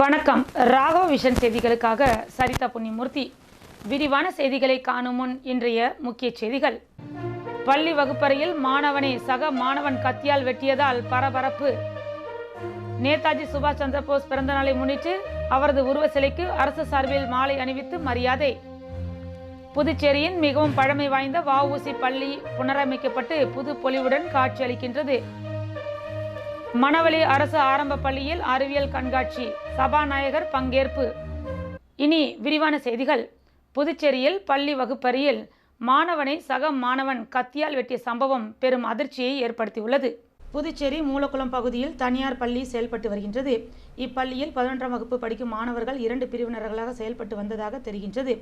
வணக்கம். ராகவ விஷன் செய்திகளுக்காக சரிதா புண்ணியமூர்த்தி. விரிவான செய்திகளை காணும் முன் இன்றைய முக்கிய செய்திகள். பள்ளி வகுப்பறையில் மாணவனை சக மாணவன் கத்தியால் வெட்டியதால் பரபரப்பு. நேதாஜி சுபாஷ் சந்திர போஸ் பிறந்த நாளை முன்னிட்டு அவரது உருவ சிலைக்கு அரசு சார்பில் மாலை அணிவித்து மரியாதை. புதுச்சேரியின் மிகவும் பழமை வாய்ந்த வஉசி பள்ளி புனரமைக்கப்பட்டு புது பொலிவுடன் காட்சியளிக்கின்றது மணவெளி அரசு ஆரம்ப பள்ளியில் அறிவியல் கண்காட்சி. சபாநாயகர் பங்கேற்பு. இனி விரிவான செய்திகள். புதுச்சேரியில் பள்ளி வகுப்பறையில் மாணவனை சக மாணவன் கத்தியால் வெட்டிய சம்பவம் பெரும் அதிர்ச்சியை ஏற்படுத்தியுள்ளது. புதுச்சேரி மூலக்குளம் பகுதியில் தனியார் பள்ளி செயல்பட்டு வருகின்றது. இப்பள்ளியில் பதினொன்றாம் வகுப்பு படிக்கும் மாணவர்கள் இரண்டு பிரிவினர்களாக செயல்பட்டு வந்ததாக தெரிகின்றது.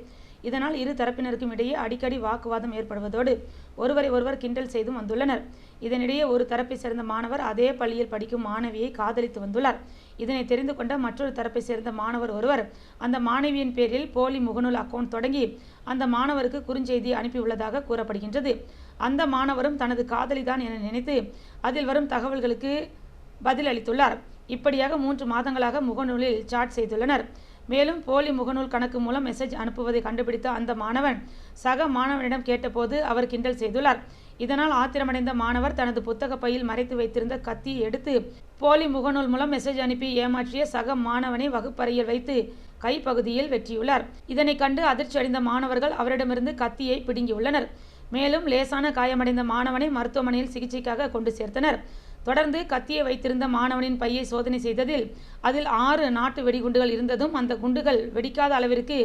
இதனால் இரு தரப்பினருக்கும் இடையே அடிக்கடி வாக்குவாதம் ஏற்படுவதோடு ஒருவரை ஒருவர் கிண்டல் செய்தும் வந்துள்ளனர். இதனிடையே ஒரு தரப்பை சேர்ந்த மாணவர் அதே பள்ளியில் படிக்கும் மாணவியை காதலித்து வந்துள்ளார். இதனை தெரிந்து கொண்ட மற்றொரு தரப்பை சேர்ந்த மாணவர் ஒருவர் அந்த மாணவியின் பேரில் போலி முகநூல் அக்கவுண்ட் தொடங்கி அந்த மாணவருக்கு குறுஞ்செய்தி அனுப்பியுள்ளதாக கூறப்படுகின்றது. அந்த மாணவரும் தனது காதலிதான் என நினைத்து அதில் வரும் தகவல்களுக்கு பதில் அளித்துள்ளார் இப்படியாக மூன்று மாதங்களாக முகநூலில் சாட் செய்துள்ளனர். மேலும் போலி முகநூல் கணக்கு மூலம் மெசேஜ் அனுப்புவதை கண்டுபிடித்த அந்த மாணவன் சக மாணவனிடம் கேட்டபோது அவர் கிண்டல் செய்துள்ளார். இதனால் ஆத்திரமடைந்த மாணவர் தனது புத்தக பையில் மறைத்து வைத்திருந்த கத்தியை எடுத்து போலி முகநூல் மூலம் மெசேஜ் அனுப்பி ஏமாற்றிய சக மாணவனை வகுப்பறையில் வைத்து கைப்பகுதியில் வெற்றியுள்ளார் இதனை கண்டு அதிர்ச்சி அடைந்த மாணவர்கள் அவரிடமிருந்து கத்தியை பிடுங்கியுள்ளனர். மேலும் லேசான காயமடைந்த மாணவனை மருத்துவமனையில் சிகிச்சைக்காக கொண்டு சேர்த்தனர். தொடர்ந்து கத்தியை வைத்திருந்த மாணவனின் பையை சோதனை செய்ததில் அதில் ஆறு நாட்டு வெடிகுண்டுகள் இருந்ததும் அந்த குண்டுகள் வெடிக்காத அளவிற்கு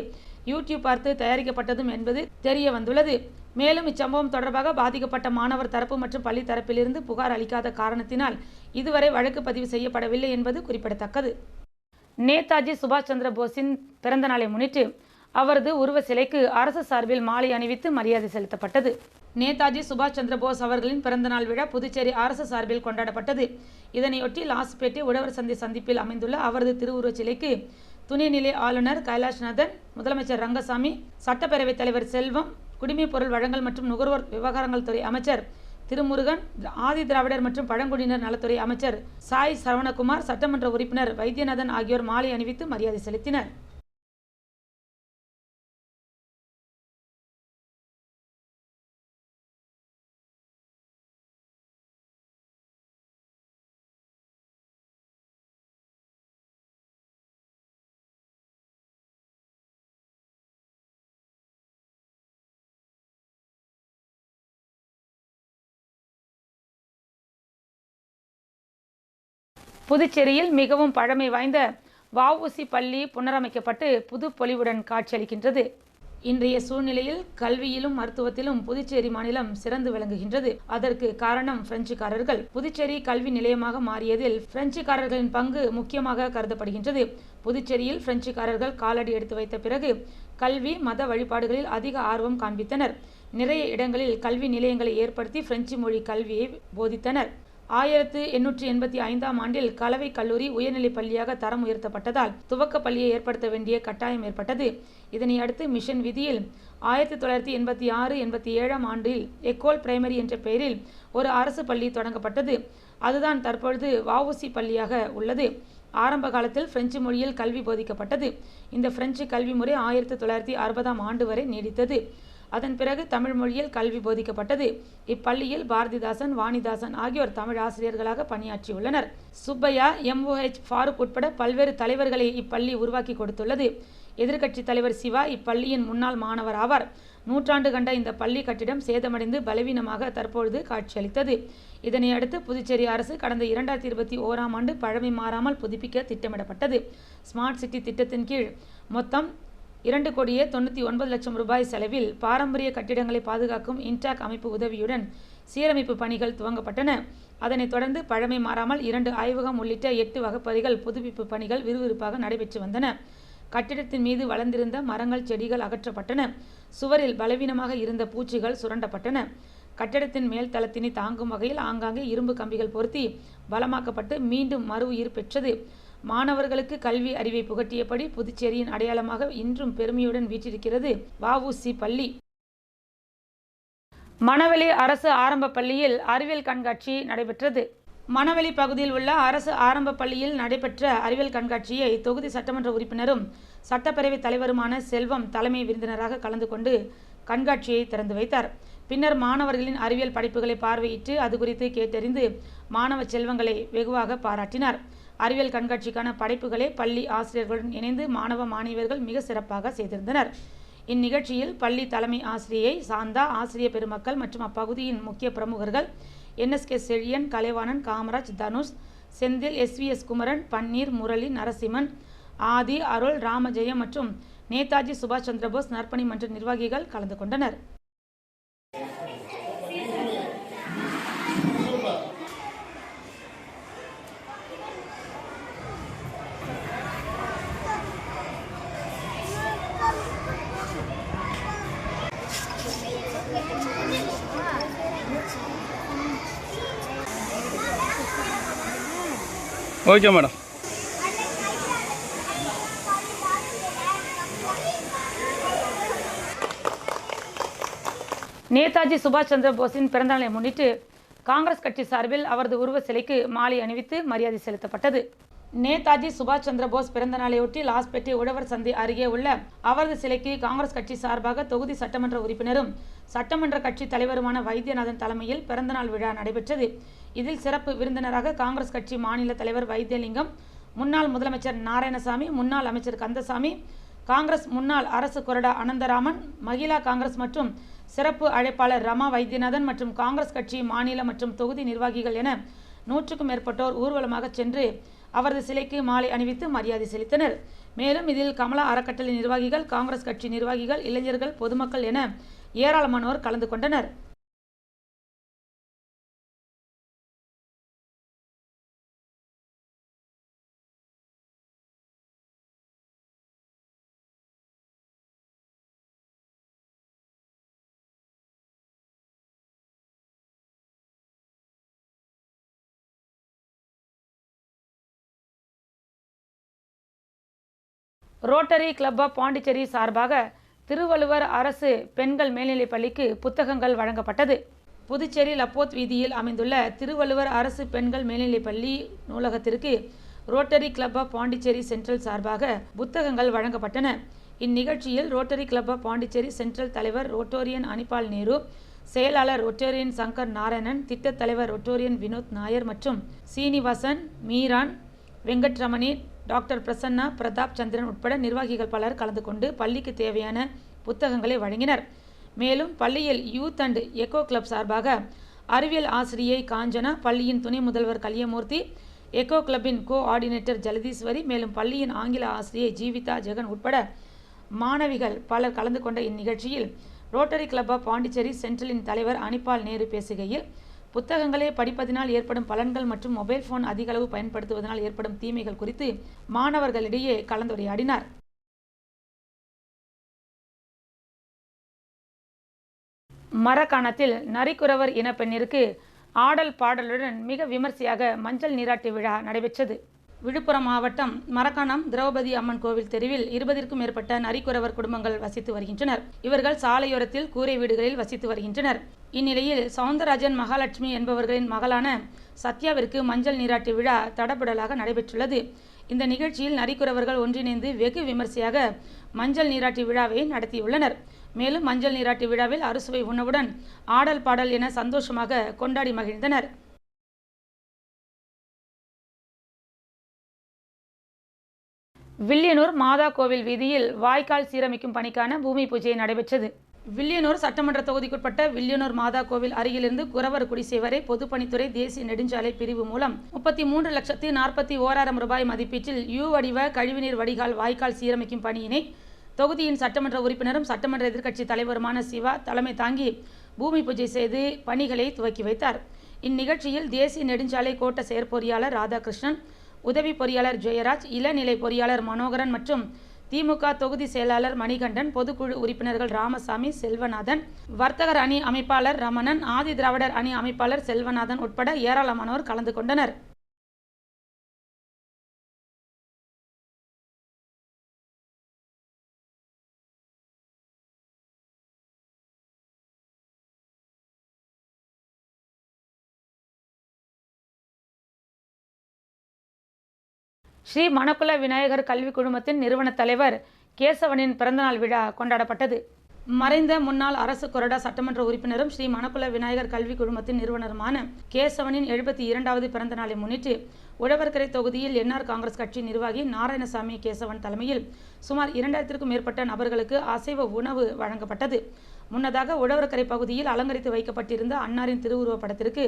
யூடியூப் பார்த்து தயாரிக்கப்பட்டதும் என்பது தெரிய வந்துள்ளது. மேலும் இச்சம்பவம் தொடர்பாக பாதிக்கப்பட்ட மாணவர் தரப்பு மற்றும் பள்ளி தரப்பிலிருந்து புகார் அளிக்காத காரணத்தினால் இதுவரை வழக்கு பதிவு செய்யப்படவில்லை என்பது குறிப்பிடத்தக்கது. நேதாஜி சுபாஷ் சந்திர போஸின் பிறந்த நாளை முன்னிட்டு அவரது உருவ சிலைக்கு அரசு சார்பில் மாலை அணிவித்து மரியாதை செலுத்தப்பட்டது. நேதாஜி சுபாஷ் சந்திர போஸ் அவர்களின் பிறந்தநாள் விழா புதுச்சேரி அரசு சார்பில் கொண்டாடப்பட்டது. இதனையொட்டி லாஸ்பேட்டை உழவர் சந்தை சந்திப்பில் அமைந்துள்ள அவரது திருவுருவச் சிலைக்கு துணைநிலை ஆளுநர் கைலாஷ்நாதன் முதலமைச்சர் ரங்கசாமி சட்டப்பேரவைத் தலைவர் செல்வம் குடிமைப் பொருள் வழங்கல் மற்றும் நுகர்வோர் விவகாரங்கள் துறை அமைச்சர் திருமுருகன் ஆதி திராவிடர் மற்றும் பழங்குடியினர் நலத்துறை அமைச்சர் சாய் சரவணகுமார் சட்டமன்ற உறுப்பினர் வைத்தியநாதன் ஆகியோர் மாலை அணிவித்து மரியாதை செலுத்தினர். புதுச்சேரியில் மிகவும் பழமை வாய்ந்த வஉசி பள்ளி புனரமைக்கப்பட்டு புது பொலிவுடன் காட்சியளிக்கின்றது. இன்றைய சூழ்நிலையில் கல்வியிலும் மருத்துவத்திலும் புதுச்சேரி மாநிலம் சிறந்து விளங்குகின்றது. அதற்கு காரணம் பிரெஞ்சுக்காரர்கள். புதுச்சேரி கல்வி நிலையமாக மாறியதில் பிரெஞ்சுக்காரர்களின் பங்கு முக்கியமாக கருதப்படுகின்றது. புதுச்சேரியில் பிரெஞ்சுக்காரர்கள் காலடி எடுத்து வைத்த பிறகு கல்வி மத வழிபாடுகளில் அதிக ஆர்வம் காண்பித்தனர். நிறைய இடங்களில் கல்வி நிலையங்களை ஏற்படுத்தி பிரெஞ்சு மொழி கல்வியை போதித்தனர். ஆயிரத்து எண்ணூற்றி எண்பத்தி ஐந்தாம் ஆண்டில் கலவை கல்லூரி உயர்நிலைப் பள்ளியாக தரம் உயர்த்தப்பட்டதால் துவக்க பள்ளியை ஏற்படுத்த வேண்டிய கட்டாயம் ஏற்பட்டது. இதனை அடுத்து மிஷன் விதியில் ஆயிரத்தி தொள்ளாயிரத்தி எண்பத்தி ஆறு எண்பத்தி ஏழாம் ஆண்டில் எக்கோல் பிரைமரி என்ற பெயரில் ஒரு அரசு பள்ளி தொடங்கப்பட்டது. அதுதான் தற்பொழுது வவுசி பள்ளியாக உள்ளது. ஆரம்ப காலத்தில் பிரெஞ்சு மொழியில் கல்வி போதிக்கப்பட்டது. இந்த பிரெஞ்சு கல்வி முறை ஆயிரத்தி தொள்ளாயிரத்தி அறுபதாம் ஆண்டு வரை நீடித்தது. அதன் பிறகு தமிழ் மொழியில் கல்வி போதிக்கப்பட்டது. இப்பள்ளியில் பாரதிதாசன் வாணிதாசன் ஆகியோர் தமிழ் ஆசிரியர்களாக பணியாற்றியுள்ளனர். சுப்பையா எம்ஓஹெச் ஃபாரூக் உட்பட பல்வேறு தலைவர்களை இப்பள்ளி உருவாக்கி கொடுத்துள்ளது. எதிர்க்கட்சித் தலைவர் சிவா இப்பள்ளியின் முன்னாள் மாணவர் ஆவார். நூற்றாண்டு கண்ட இந்த பள்ளி கட்டிடம் சேதமடைந்து பலவீனமாக தற்பொழுது காட்சியளித்தது. இதனையடுத்து புதுச்சேரி அரசு கடந்த இரண்டாயிரத்தி இருபத்தி ஓராம் ஆண்டு பழமை மாறாமல் புதுப்பிக்க திட்டமிடப்பட்டது. ஸ்மார்ட் சிட்டி திட்டத்தின் கீழ் மொத்தம் இரண்டு கோடியே தொண்ணூற்றி ஒன்பது லட்சம் ரூபாய் செலவில் பாரம்பரிய கட்டிடங்களை பாதுகாக்கும் இன்டாக் அமைப்பு உதவியுடன் சீரமைப்பு பணிகள் துவங்கப்பட்டன. அதனைத் தொடர்ந்து பழமை மாறாமல் இரண்டு ஆய்வகம் உள்ளிட்ட எட்டு வகுப்பறைகள் புதுப்பிப்பு பணிகள் விறுவிறுப்பாக நடைபெற்று வந்தன. கட்டிடத்தின் மீது வளர்ந்திருந்த மரங்கள் செடிகள் அகற்றப்பட்டன. சுவரில் பலவீனமாக இருந்த பூச்சிகள் சுரண்டப்பட்டன. கட்டிடத்தின் மேல் தளத்தினை தாங்கும் வகையில் ஆங்காங்கே இரும்பு கம்பிகள் பொருத்தி பலமாக்கப்பட்டு மீண்டும் மறு உயிர் பெற்றது. மாணவர்களுக்கு கல்வி அறிவை புகட்டியபடி புதுச்சேரியின் அடையாளமாக இன்றும் பெருமையுடன் வீற்றிருக்கிறது வஉசி பள்ளி. மணவெளி அரசு ஆரம்ப பள்ளியில் அறிவியல் கண்காட்சி நடைபெற்றது. மணவெளி பகுதியில் உள்ள அரசு ஆரம்ப பள்ளியில் நடைபெற்ற அறிவியல் கண்காட்சியை தொகுதி சட்டமன்ற உறுப்பினரும் சட்டப்பேரவைத் தலைவருமான செல்வம் தலைமை விருந்தினராக கலந்து கொண்டு கண்காட்சியை திறந்து வைத்தார். பின்னர் மாணவர்களின் அறிவியல் படைப்புகளை பார்வையிட்டு அது குறித்து கேட்டறிந்து மாணவ செல்வங்களை வெகுவாக பாராட்டினார். அறிவியல் கண்காட்சிக்கான படைப்புகளை பள்ளி ஆசிரியர்களுடன் இணைந்து மாணவ மாணவியர்கள் மிக சிறப்பாக செய்திருந்தனர். இந்நிகழ்ச்சியில் பள்ளி தலைமை ஆசிரியை சாந்தா ஆசிரியர் பெருமக்கள் மற்றும் அப்பகுதியின் முக்கிய பிரமுகர்கள் என்எஸ்கே செழியன் கலைவாணன் காமராஜ் தனுஷ் செந்தில் எஸ்விஎஸ் குமரன் பன்னீர் முரளி நரசிம்மன் ஆதி அருள் ராமஜெயம் மற்றும் நேதாஜி சுபாஷ் சந்திரபோஸ் நற்பணி மன்ற நிர்வாகிகள் கலந்து கொண்டனர். Okay madam. நேதாஜி சுபாஷ் சந்திர போஸின் பிறந்தநாளை முன்னிட்டு காங்கிரஸ் கட்சி சார்பில் அவரது உருவ சிலைக்கு மாலை அணிவித்து மரியாதை செலுத்தப்பட்டது. நேதாஜி சுபாஷ் சந்திர போஸ் பிறந்த நாளையொட்டி லாஸ்பேட்டை உழவர் சந்தை அருகே உள்ள அவரது சிலைக்கு காங்கிரஸ் கட்சி சார்பாக தொகுதி சட்டமன்ற உறுப்பினரும் சட்டமன்ற கட்சி தலைவருமான வைத்தியநாதன் தலைமையில் பிறந்தநாள் விழா நடைபெற்றது. இதில் சிறப்பு விருந்தினராக காங்கிரஸ் கட்சி மாநில தலைவர் வைத்தியலிங்கம் முன்னாள் முதலமைச்சர் நாராயணசாமி முன்னாள் அமைச்சர் கந்தசாமி காங்கிரஸ் முன்னாள் அரசு கொறடா அனந்தராமன் மகிழா காங்கிரஸ் மற்றும் சிறப்பு அழைப்பாளர் ரமா வைத்தியநாதன் மற்றும் காங்கிரஸ் கட்சி மாநில மற்றும் தொகுதி நிர்வாகிகள் என நூற்றுக்கும் மேற்பட்டோர் ஊர்வலமாக சென்று அவரது சிலைக்கு மாலை அணிவித்து மரியாதை செலுத்தினர். மேலும் இதில் கமலா அறக்கட்டளை நிர்வாகிகள் காங்கிரஸ் கட்சி நிர்வாகிகள் இளைஞர்கள் பொதுமக்கள் என ஏராளமானோர் கலந்து கொண்டனர். ரோட்டரி கிளப் ஆஃப் பாண்டிச்சேரி சார்பாக திருவள்ளுவர் அரசு பெண்கள் மேல்நிலைப் பள்ளிக்கு புத்தகங்கள் வழங்கப்பட்டது. புதுச்சேரி லப்போத் வீதியில் அமைந்துள்ள திருவள்ளுவர் அரசு பெண்கள் மேல்நிலைப் பள்ளி நூலகத்திற்கு Rotary Club of Pondicherry Central சார்பாக புத்தகங்கள் வழங்கப்பட்டன. இந்நிகழ்ச்சியில் Rotary Club of Pondicherry Central தலைவர் ரோட்டோரியன் அனிபால் நேரு செயலாளர் ரொட்டோரியன் சங்கர் நாராயணன் திட்டத் தலைவர் ரொட்டோரியன் வினோத் நாயர் மற்றும் சீனிவாசன் மீரான் வெங்கட்ரமணி டாக்டர் பிரசன்னா பிரதாப் சந்திரன் உட்பட நிர்வாகிகள் பலர் கலந்து கொண்டு பள்ளிக்கு தேவையான புத்தகங்களை வழங்கினர். மேலும் பள்ளியில் யூத் அண்ட் எக்கோ கிளப் சார்பாக அறிவியல் ஆசிரியை காஞ்சனா பள்ளியின் துணை முதல்வர் கலியமூர்த்தி எக்கோ கிளப்பின் கோ ஆர்டினேட்டர் ஜலதீஸ்வரி மேலும் பள்ளியின் ஆங்கில ஆசிரியை ஜீவிதா ஜெகன் உட்பட மாணவிகள் பலர் கலந்து கொண்ட இந்நிகழ்ச்சியில் ரோட்டரி கிளப் ஆஃப் பாண்டிச்சேரி சென்ட்ரலின் தலைவர் அனிபால் நேரு பேசுகையில் புத்தகங்களை படிப்பதினால் ஏற்படும் பலன்கள் மற்றும் மொபைல் போன் அதிக அளவு பயன்படுத்துவதனால் ஏற்படும் தீமைகள் குறித்து மாணவர்களிடையே கலந்துரையாடினார். மரக்காணத்தில் நரிக்குறவர் இன பெண்ணிற்கு ஆடல் பாடலுடன் மிக விமர்சையாக மஞ்சள் நீராட்டு விழா நடைபெற்றது. விழுப்புரம் மாவட்டம் மரக்காணம் திரௌபதி அம்மன் கோவில் தெருவில் இருபதிற்கும் மேற்பட்ட நரிக்குறவர் குடும்பங்கள் வசித்து வருகின்றனர். இவர்கள் சாலையோரத்தில் கூரை வீடுகளில் வசித்து வருகின்றனர். இந்நிலையில் சவுந்தரராஜன் மகாலட்சுமி என்பவர்களின் மகளான சத்யாவிற்கு மஞ்சள் நீராட்டு விழா தடபுடலாக நடைபெற்றுள்ளது. இந்த நிகழ்ச்சியில் நரிக்குறவர்கள் ஒன்றிணைந்து வெகு விமர்சையாக மஞ்சள் நீராட்டு விழாவை நடத்தியுள்ளனர். மேலும் மஞ்சள் நீராட்டு விழாவில் அறுசுவை உணவுடன் ஆடல் பாடல் என சந்தோஷமாக கொண்டாடி மகிழ்ந்தனர். வில்லியனூர் மாதா கோவில் வீதியில் வாய்க்கால் சீரமைக்கும் பணிக்கான பூமி பூஜை நடைபெற்றது. வில்லியனூர் சட்டமன்ற தொகுதிக்குட்பட்ட வில்லியனூர் மாதா கோவில் அருகிலிருந்து குறவர் குடிசை வரை பொதுப்பணித்துறை தேசிய நெடுஞ்சாலை பிரிவு மூலம் முப்பத்தி மூன்று லட்சத்தி நாற்பத்தி ஓராயிரம் ரூபாய் மதிப்பீட்டில் யூ வடிவ கழிவுநீர் வடிகால் வாய்க்கால் சீரமைக்கும் பணியினை தொகுதியின் சட்டமன்ற உறுப்பினரும் சட்டமன்ற எதிர்க்கட்சி தலைவருமான சிவா தலைமை தாங்கி பூமி பூஜை செய்து பணிகளை துவக்கி வைத்தார். இந்நிகழ்ச்சியில் தேசிய நெடுஞ்சாலை கோட்ட செயற்பொறியாளர் ராதாகிருஷ்ணன் உதவி பொறியாளர் ஜெயராஜ் இளநிலை பொறியாளர் மனோகரன் மற்றும் திமுக தொகுதி செயலாளர் மணிகண்டன் பொதுக்குழு உறுப்பினர்கள் ராமசாமி செல்வநாதன் வர்த்தகர் அணி அமைப்பாளர் ரமணன் ஆதி திராவிடர் அணி அமைப்பாளர் செல்வநாதன் உட்பட ஏராளமானோர் கலந்து கொண்டனர். ஸ்ரீ மணக்குல விநாயகர் கல்வி குழுமத்தின் நிறுவன தலைவர் கேசவனின் பிறந்தநாள் விழா கொண்டாடப்பட்டது. மறைந்த முன்னாள் அரசு கொறடா சட்டமன்ற உறுப்பினரும் ஸ்ரீ மணக்குல விநாயகர் கல்வி குழுமத்தின் நிறுவனருமான கேசவனின் எழுபத்தி இரண்டாவது பிறந்த நாளை முன்னிட்டு உழவர்கரை தொகுதியில் என்ஆர் காங்கிரஸ் கட்சி நிர்வாகி நாராயணசாமி கேசவன் தலைமையில் சுமார் இரண்டாயிரத்திற்கும் மேற்பட்ட நபர்களுக்கு அசைவ உணவு வழங்கப்பட்டது. முன்னதாக உழவர்கரை பகுதியில் அலங்கரித்து வைக்கப்பட்டிருந்த அன்னாரின் திருவுருவப் படத்திற்கு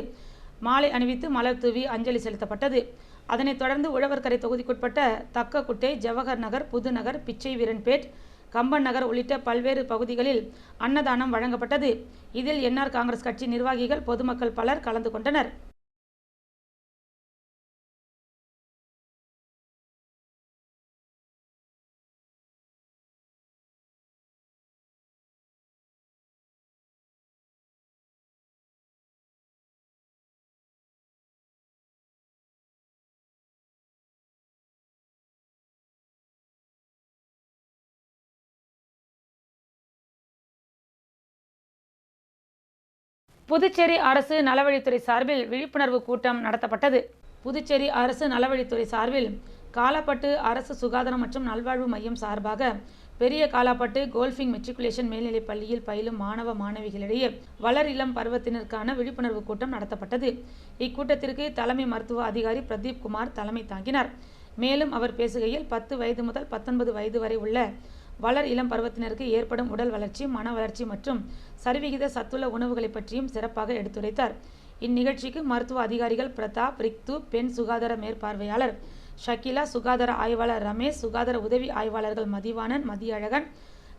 மாலை அணிவித்து மலர் தூவி அஞ்சலி செலுத்தப்பட்டது. அதனைத் தொடர்ந்து உழவர்கரை தொகுதிக்குட்பட்ட தக்கக்குட்டை ஜவஹர் நகர் புதுநகர் பிச்சை வீரன்பேட் கம்பன் நகர் உள்ளிட்ட பல்வேறு பகுதிகளில் அன்னதானம் வழங்கப்பட்டது. இதில் என்ஆர் காங்கிரஸ் கட்சி நிர்வாகிகள் பொதுமக்கள் பலர் கலந்து கொண்டனர். புதுச்சேரி அரசு நலவழித்துறை சார்பில் விழிப்புணர்வு கூட்டம் நடத்தப்பட்டது. புதுச்சேரி அரசு நலவழித்துறை சார்பில் காலாப்பட்டு அரசு சுகாதாரம் மற்றும் நல்வாழ்வு மையம் சார்பாக பெரிய காலாப்பட்டு கோல்ஃபிங் மெட்ரிகுலேஷன் மேல்நிலைப் பள்ளியில் பயிலும் மாணவ மாணவிகளிடையே வளர் இளம் பருவத்தினருக்கான விழிப்புணர்வு கூட்டம் நடத்தப்பட்டது. இக்கூட்டத்திற்கு தலைமை மருத்துவ அதிகாரி பிரதீப் குமார் தலைமை தாங்கினார். மேலும் அவர் பேசுகையில் பத்து வயது முதல் பத்தொன்பது வயது வரை உள்ள வளர் இளம் பருவத்தினருக்கு ஏற்படும் உடல் வளர்ச்சி மன வளர்ச்சி மற்றும் சரிவிகித சத்துள்ள உணவுகளை பற்றியும் சிறப்பாக எடுத்துரைத்தார். இந்நிகழ்ச்சிக்கு மருத்துவ அதிகாரிகள் பிரதாப் ரிக்து பெண் சுகாதார மேற்பார்வையாளர் ஷக்கிலா சுகாதார ஆய்வாளர் ரமேஷ் சுகாதார உதவி ஆய்வாளர்கள் மதிவாணன் மதியழகன்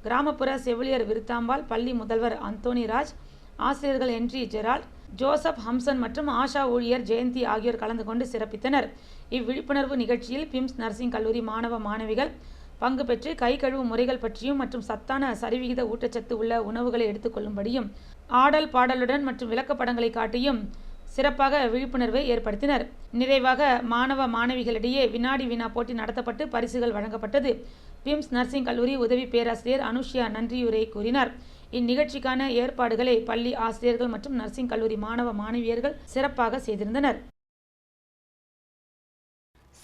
கிராமப்புற செவிலியர் விருத்தாம்பால் பள்ளி முதல்வர் அந்தோனி ராஜ் ஆசிரியர்கள் என்றி ஜெரால்ட் ஜோசப் ஹம்சன் மற்றும் ஆஷா ஊழியர் ஜெயந்தி ஆகியோர் கலந்து கொண்டு சிறப்பித்தனர். இவ்விழிப்புணர்வு நிகழ்ச்சியில் பிம்ஸ் நர்சிங் கல்லூரி மாணவ மாணவிகள் பங்கு பெற்று கை கழுவும் முறைகள் பற்றியும் மற்றும் சத்தான சரிவிகித ஊட்டச்சத்து உள்ள உணவுகளை எடுத்துக்கொள்ளும்படியும் ஆடல் பாடலுடன் மற்றும் விளக்கப்படங்களை காட்டியும் சிறப்பாக விழிப்புணர்வை ஏற்படுத்தினர். நிறைவாக மாணவ மாணவிகளிடையே வினாடி வினா போட்டி நடத்தப்பட்டு பரிசுகள் வழங்கப்பட்டது. பிம்ஸ் நர்சிங் கல்லூரி உதவி பேராசிரியர் அனுஷ்யா நன்றியுரை கூறினார். இந்நிகழ்ச்சிக்கான ஏற்பாடுகளை பள்ளி ஆசிரியர்கள் மற்றும் நர்சிங் கல்லூரி மாணவ மாணவியர்கள் சிறப்பாக செய்திருந்தனர்.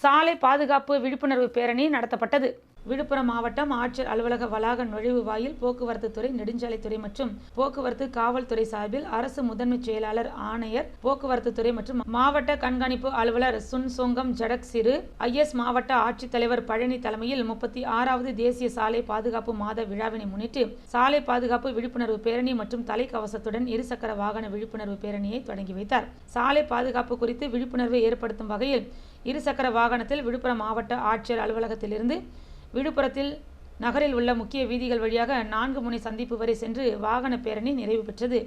சாலை பாதுகாப்பு விழிப்புணர்வு பேரணி நடத்தப்பட்டது. விழுப்புரம் மாவட்டம் ஆட்சியர் அலுவலக வளாக நுழைவு வாயில் போக்குவரத்து துறை நெடுஞ்சாலைத்துறை மற்றும் போக்குவரத்து காவல்துறை சார்பில் அரசு முதன்மை செயலாளர் ஆணையர் போக்குவரத்து துறை மற்றும் மாவட்ட கண்காணிப்பு அலுவலர் சுன் சொங்கம் ஜடக் சிறு ஐஎஸ் மாவட்ட ஆட்சித்தலைவர் பழனி தலைமையில் முப்பத்தி ஆறாவது தேசிய சாலை பாதுகாப்பு மாத விழாவினை முன்னிட்டு சாலை பாதுகாப்பு விழிப்புணர்வு பேரணி மற்றும் தலைக்கவசத்துடன் இருசக்கர வாகன விழிப்புணர்வு பேரணியை தொடங்கி வைத்தார். சாலை பாதுகாப்பு குறித்து விழிப்புணர்வை ஏற்படுத்தும் வகையில் இருசக்கர வாகனத்தில் விழுப்புரம் மாவட்ட ஆட்சியர் அலுவலகத்திலிருந்து விழுப்புரத்தில் நகரில் உள்ள முக்கிய வீதிகள் வழியாக நான்கு முனை சந்திப்பு வரை சென்று வாகன பேரணி நிறைவு பெற்றது.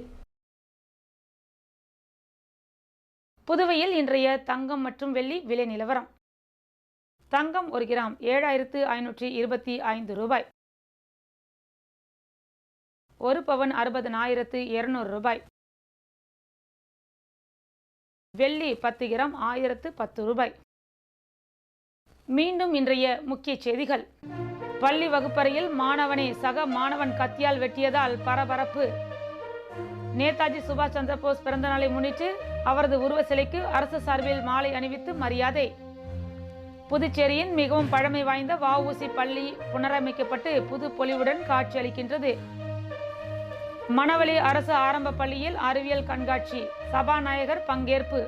புதுவையில் இன்றைய தங்கம் மற்றும் வெள்ளி விலை நிலவரம். தங்கம் ஒரு கிராம் ஏழாயிரத்து ஐநூற்றி இருபத்தி ஐந்து ரூபாய். ஒரு பவன் அறுபதனாயிரத்து இருநூறு ரூபாய். வெள்ளி பத்து கிராம் ஆயிரத்து பத்து ரூபாய். மீண்டும் இன்றைய முக்கிய செய்திகள். பள்ளி வகுப்பறையில் மாணவனை சக மாணவன் கத்தியால் வெட்டியதால் பரபரப்பு. நேதாஜி சுபாஷ் சந்திரபோஸ் பிறந்த நாளை முன்னிட்டு அவரது உருவ சிலைக்கு அரசு சார்பில் மாலை அணிவித்து மரியாதை. புதுச்சேரியின் மிகவும் பழமை வாய்ந்த வஉசி பள்ளி புனரமைக்கப்பட்டு புது பொலிவுடன் காட்சியளிக்கின்றது மணவெளி அரசு ஆரம்ப பள்ளியில் அறிவியல் கண்காட்சி சபாநாயகர் பங்கேற்பு.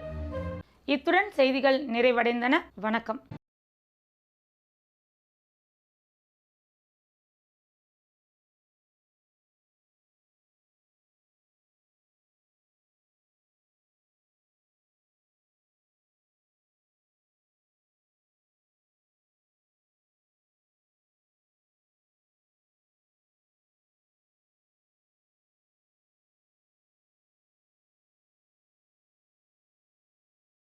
இத்துடன் செய்திகள் நிறைவடைந்தன. வணக்கம்.